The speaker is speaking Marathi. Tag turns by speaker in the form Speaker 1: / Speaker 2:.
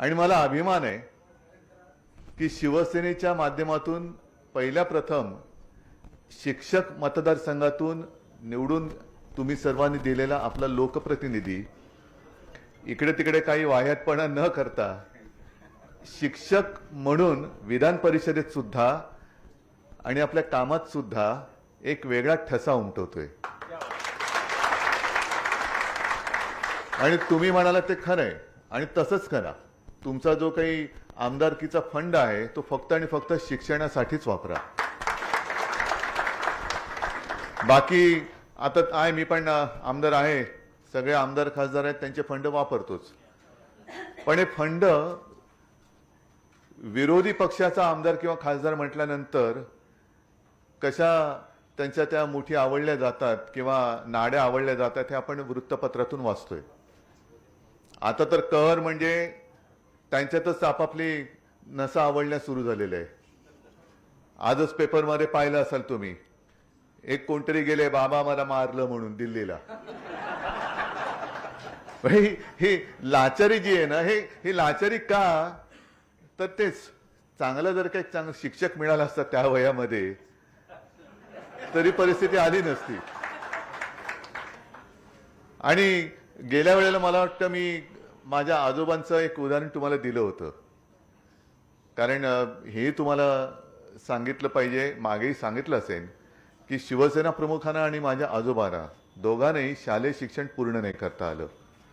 Speaker 1: आणि मला अभिमान आहे की शिवसेनेच्या माध्यमातून पहिल्या प्रथम शिक्षक मतदारसंघातून निवडून तुम्ही सर्वांनी दिलेला आपला लोकप्रतिनिधी. इकडे तिकडे काही वाह्यातपणा न करता शिक्षक म्हणून विधान परिषदेत सुद्धा आणि आपल्या कामात सुद्धा एक वेगळा ठसा उमटवतोय. आणि तुम्ही म्हणाला ते खरं आहे आणि तसंच करा. तुमचा जो काही आमदारकीचा फंड आहे तो फक्त आणि फक्त शिक्षणासाठीच वापरा. बाकी आता आहे मी पण आमदार आहे. सगळे आमदार खासदार आहेत त्यांचे फंड वापरतोच. पण हे फंड विरोधी पक्षाचा आमदार किंवा खासदार म्हटल्यानंतर कशा त्यांच्या त्या मुठी आवडल्या जातात किंवा नाड्या आवडल्या जातात हे आपण वृत्तपत्रातून वाचतोय. आता तर कहर म्हणजे त्यांच्यातच आपापली नसा आवडण्यास सुरू झालेल्या आहे. आजच पेपरमध्ये पाहिलं असाल तुम्ही. एक कोणतरी गेले बाबा मला मारलं म्हणून दिल्लीला. ही लाचारी जी आहे ना हे ही लाचारी का? तर तेच. चांगलं जर काही चांगलं शिक्षक मिळाला असतं त्या वयामध्ये तरी परिस्थिती आली नसती. आणि गेल्या वेळेला मला वाटतं मी माझ्या आजोबांचं एक उदाहरण तुम्हाला दिलं होतं. कारण हे तुम्हाला सांगितलं पाहिजे मागेही सांगितलं असेल की शिवसेना प्रमुखांना आणि माझ्या आजोबांना दोघांनाही शालेय शिक्षण पूर्ण नाही करता आलं.